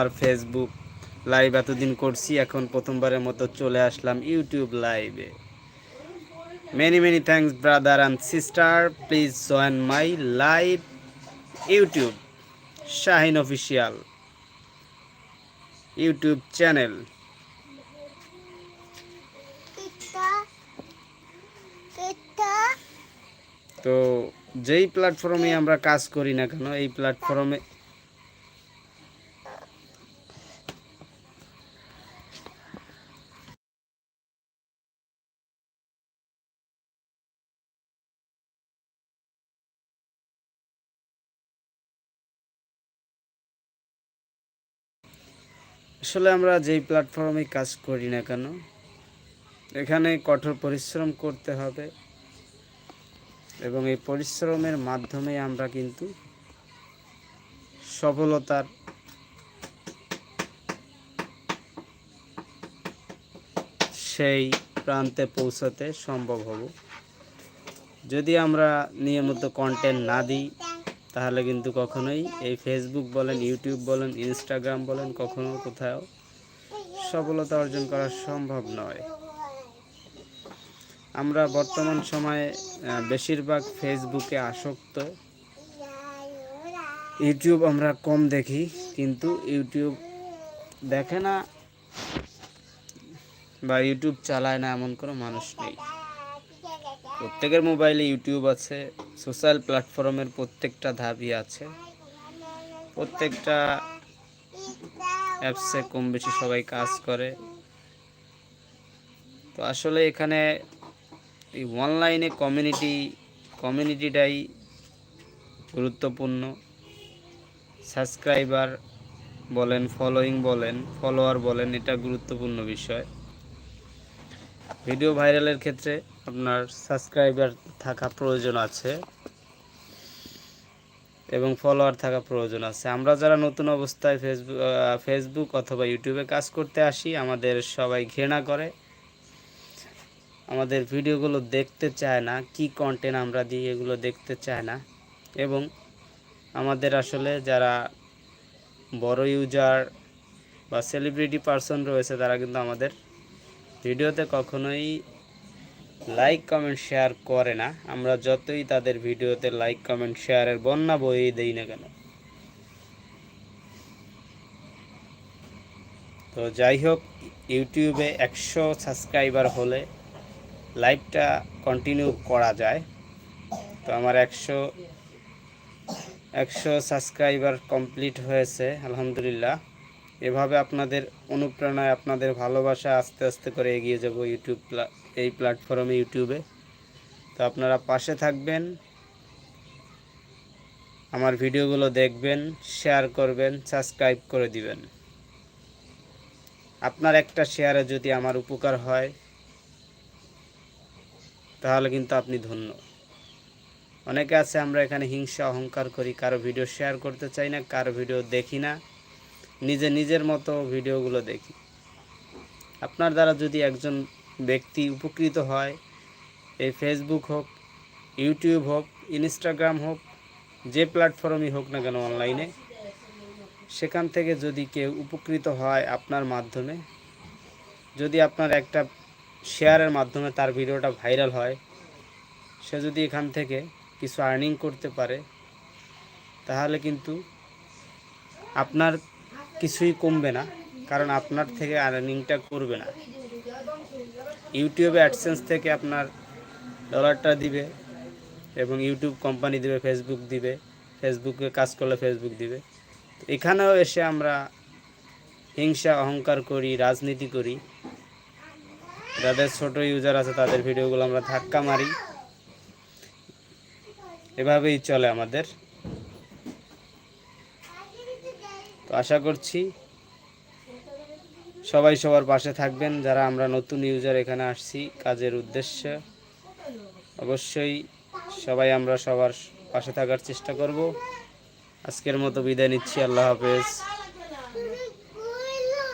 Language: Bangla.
আর ফেসবুক লাইভ এতদিন করছি, এখন প্রথমবারের মতো চলে আসলাম ইউটিউব লাইভে many many thanks brother and sister please join my live YouTube Shahin official YouTube channel তো, যেই প্ল্যাটফর্মে আমরা কাজ করি না কেন, এই প্ল্যাটফর্মে আসলে আমরা যেই প্ল্যাটফর্মে কাজ করি না কেন, এখানে কঠোর পরিশ্রম করতে হবে এবং এই পরিশ্রমের মাধ্যমে আমরা কিন্তু সফলতার সেই প্রান্তে পৌঁছাতে সম্ভব হব। যদি আমরা নিয়মিত কন্টেন্ট না দিই তাহলে কিন্তু কখনোই এই ফেসবুক বলেন ইউটিউব বলেন ইনস্টাগ্রাম বলেন, কখনো কোথাও সফলতা অর্জন করা সম্ভব নয়। আমরা বর্তমান সময়ে বেশিরভাগ ফেসবুকে আসক্ত। ইউটিউব আমরা কম দেখি, কিন্তু ইউটিউব দেখে না বা ইউটিউব চালায় না এমন কোনো মানুষ নেই। প্রত্যেকের মোবাইলে ইউটিউব আছে, সোশ্যাল প্ল্যাটফর্মের প্রত্যেকটা ধাপই আছে। প্রত্যেকটা অ্যাপসে কম বেশি সবাই কাজ করে। তো আসলে এখানে এই অনলাইনে কমিউনিটি, কমিউনিটিটাই গুরুত্বপূর্ণ। সাবস্ক্রাইবার বলেন, ফলোয়িং বলেন, ফলোয়ার বলেন, এটা গুরুত্বপূর্ণ বিষয়। ভিডিও ভাইরালের ক্ষেত্রে আপনার সাবস্ক্রাইবার থাকা প্রয়োজন আছে এবং ফলোয়ার থাকা প্রয়োজন আছে। আমরা যারা নতুন অবস্থায় ফেসবুক ফেসবুক অথবা ইউটিউবে কাজ করতে আসি, আমাদের সবাই ঘৃণা করে। আমাদের ভিডিওগুলো দেখতে চায় না, কি কন্টেন্ট আমরা দিই এগুলো দেখতে চায় না। এবং আমাদের আসলে যারা বড় ইউজার বা সেলিব্রিটি পার্সন রয়েছে, তারা কিন্তু আমাদের ভিডিওতে কখনোই লাইক কমেন্ট শেয়ার করে না। আমরা যতই তাদের ভিডিওতে লাইক কমেন্ট শেয়ারের বন্যা বইয়ে দেই না কেন? তো যাই হোক, ইউটিউবে একশো সাবস্ক্রাইবার হলে লাইভটা কন্টিনিউ করা যায়। তো আমার একশো একশো সাবস্ক্রাইবার কমপ্লিট হয়েছে, আলহামদুলিল্লাহ। এভাবে আপনাদের অনুপ্রেরণায়, আপনাদের ভালোবাসা আস্তে আস্তে করে এগিয়ে যাব ইউটিউব এই প্ল্যাটফর্মে ইউটিউবে তো আপনারা পাশে থাকবেন, আমার ভিডিওগুলো দেখবেন শেয়ার করবেন সাবস্ক্রাইব করে দিবেন। আপনার একটা শেয়ারে যদি আমার উপকার হয়, তাহলে কিন্তু আপনি ধন্য। অনেকে আছে, আমরা এখানে হিংসা, অহংকার করি, কারও ভিডিও শেয়ার করতে চাই না, কারও ভিডিও দেখি না। নিজে নিজের মতো ভিডিওগুলো দেখি। আপনার দ্বারা যদি একজন ব্যক্তি উপকৃত হয়, এই ফেসবুক হোক ইউটিউব হোক ইনস্টাগ্রাম হোক, যে প্ল্যাটফর্মই হোক না কেন অনলাইনে সেখান থেকে যদি কেউ উপকৃত হয় আপনার মাধ্যমে, যদি আপনার একটা শেয়ারের মাধ্যমে তার ভিডিওটা ভাইরাল হয়, সে যদি এখান থেকে কিছু আর্নিং করতে পারে, তাহলে কিন্তু আপনার কিছুই কমবে না, কারণ আপনার থেকে আর্নিংটা করবে না। ইউটিউবে অ্যাডসেন্স থেকে আপনার ডলারটা দিবে এবং ইউটিউব কোম্পানি দিবে ফেসবুক দিবে ফেসবুকে কাজ করলে ফেসবুক দিবে। এখানেও এসে আমরা হিংসা, অহংকার করি, রাজনীতি করি। যাদের ছোট ইউজার আছে, তাদের ভিডিওগুলো আমরা ধাক্কা মারি। এভাবেই চলে আমাদের তো আশা করছি সবাই সবার পাশে থাকবেন, যারা আমরা নতুন ইউজার এখানে আসছি কাজের উদ্দেশ্যে। অবশ্যই সবাই আমরা সবার পাশে থাকার চেষ্টা করব। আজকের মতো বিদায় নিচ্ছি, আল্লাহ হাফেজ। Kuila.